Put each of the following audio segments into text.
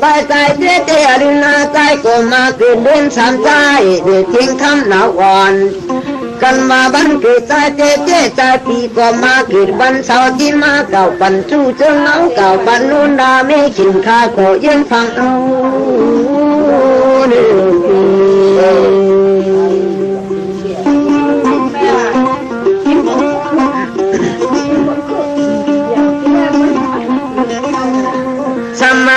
ไปใจเจ๊เจ๊ดินนาใจก็มาเกิดเดือนสามใจเดือดทิ้งคำหนาวอ่อนกันมาบันเกิดใจเจ๊เจ๊ใจปีก็มาเกิดวันเสาร์ที่มาเก่าปันจู้เจ้าเงาเก่าปันนุ่นดาไม่ขินข้าก็ยังฟังเอาเดือส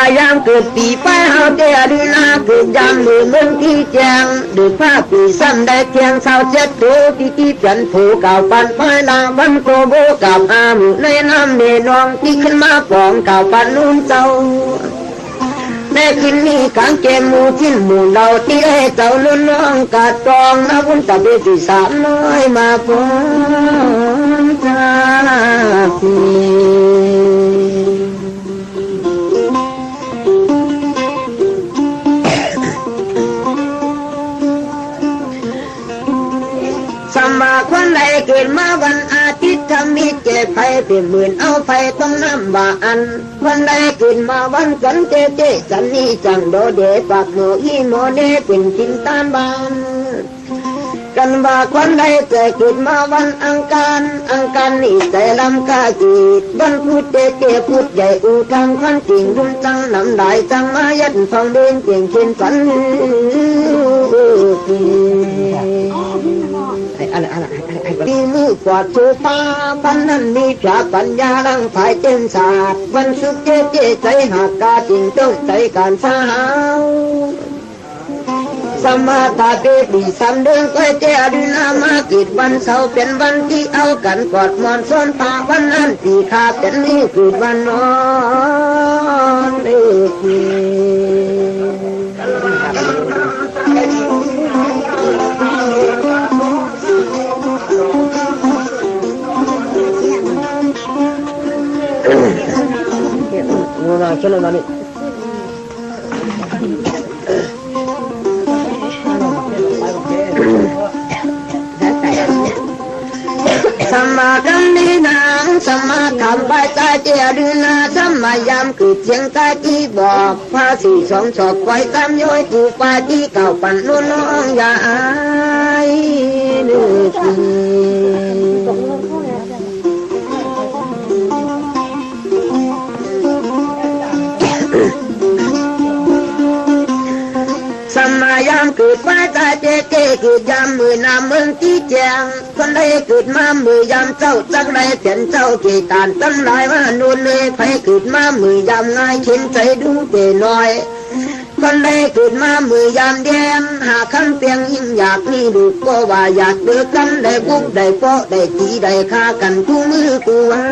มัยยามเกิดปีไปเฮาเดียดีนาเกิดยามมือเมืองที่แจงดูผ้าปีซ้ำได้เทียงเศร้าเจ็ดตัวที่ที่เปลี่ยนผูเก่าปันไปลาวันโกโบกับอามในน้ำเนนองที่ขึ้นมาปองเก่าปันนุ่นเจ้าแม่กินนี่กางเกมหมูทิ้นหมูเราที่ให้เจ้าลุ่นน้องกาตองนะบุญตะเบที่สามน้อยมาปองจากพี่ ไฟเป็นหมื่นเอาไฟต้องน้ำบาอันคนใดเกิดมาวันสันเจเจสันนี่จังโดเดปากโมอีโมเดเป็นจินตานบานกันว่าคนใดจะเกิดมาวันอังคารอังคารนี่แต่ลำกาจีดวันพุธเจเจพุธใหญ่อูทางคนจริงรุ่นจังน้ำลายจังมายัดฟังเดินเก่งเขียนฝัน ที่มือกวาดโซฟาพันนั้นมีพระปัญญาลังฝ่ายเจนศาสตร์วันสุขเจเจใจหักกาจริงต้องใจการสาวสมาตาเตปีสามเดือนก็เจอดินามากิดวันเสาร์เป็นวันที่เอากันกอดมอนซ้อนตาวันนั้นตีขาเป็นนี่คือวันนอน งูนาเชื่อแล้วนี่สมมากัมนีนางสมมาคำใบตาเเกิดไว้ตาเจเจเกิดยามมือนามเมืองที่แจงคนใดเกิดมามือยามเจ้าจักไรเปลี่ยนเจ้าเกตานตั้งหลายว่านูนเลยไปเกิดมามือยามง่ายเข็นใจดูเจน้อยคนใดเกิดมามือยามแดงหาคำเพียงยิ่งอยากมีลูกก็ว่าอยากเดือกันได้กุ๊กได้เปาะได้ตีได้ฆ่ากันทุกมือกูว่า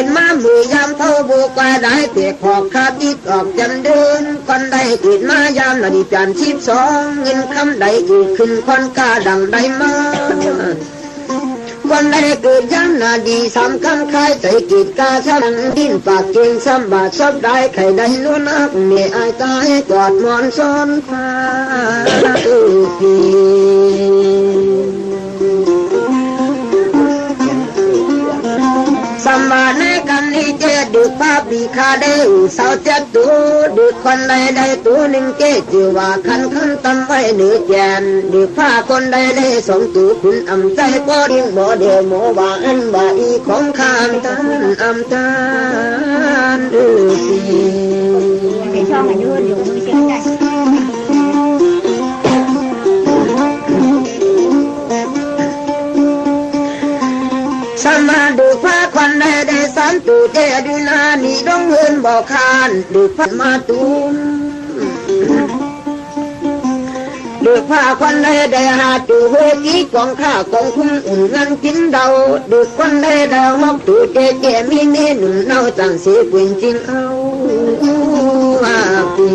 ใดเกิดมามือยามเท่าบุกว่าได้เปียกหอกคาดิกออกจำเดินคนใดเกิดมายามนาฬิกาชิบสองเงินคำใดอยู่ขึ้นคนกาดังใดมาวันใดเกิดยันนาดีสำคัญใครใจกิจกาชันดินปากเก่งสมบัติชอบได้ใครได้ล้วนนักเมียอายตายกอดหมอนซ้อนผ้าเออ ดึกภาพปีคาเด้สาวเจ็ดตัวดึกคนใดได้ตัวหนึ่งเกจิว่าคันคันตำไว้หนือแจนดึกผ้าคนใดได้สองตัวคุณอำใจก็ดิ้งบ่เดียวหมอว่าอันว่าอีของข้ามตันอำตานเออสิช่องอายุอยู่มือเสียงใจ ตูเจดูนานี่ต้องเงินบอกคานดูผ้ามาตูมดูผ้าควันได้ได้หาตูเวกีกองข้ากองคุ้มอุ่นเงินกินเดาดูควันได้ดาวฮอกตูเจเจมีเมหนุ่มเน่าจังเสียปุ่นจริงเอาอาปี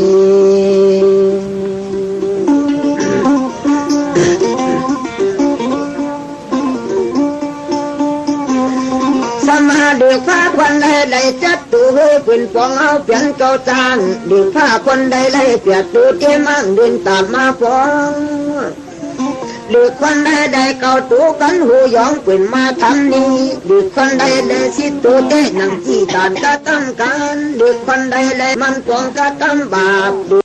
จัดตัวเพื่อเป็นฟองเอาเปลี่ยนเก่าจานดูผ้าคนใดได้เปียนตัวเจมังดึงตามมาฟองหรือคนใดได้เก่าตัวกันหูยองเป็นมาทำนี้หรือคนใดได้สิตัวเต้นังที่ตานกระทำการหรือคนใดได้มันฟองกระทำบาป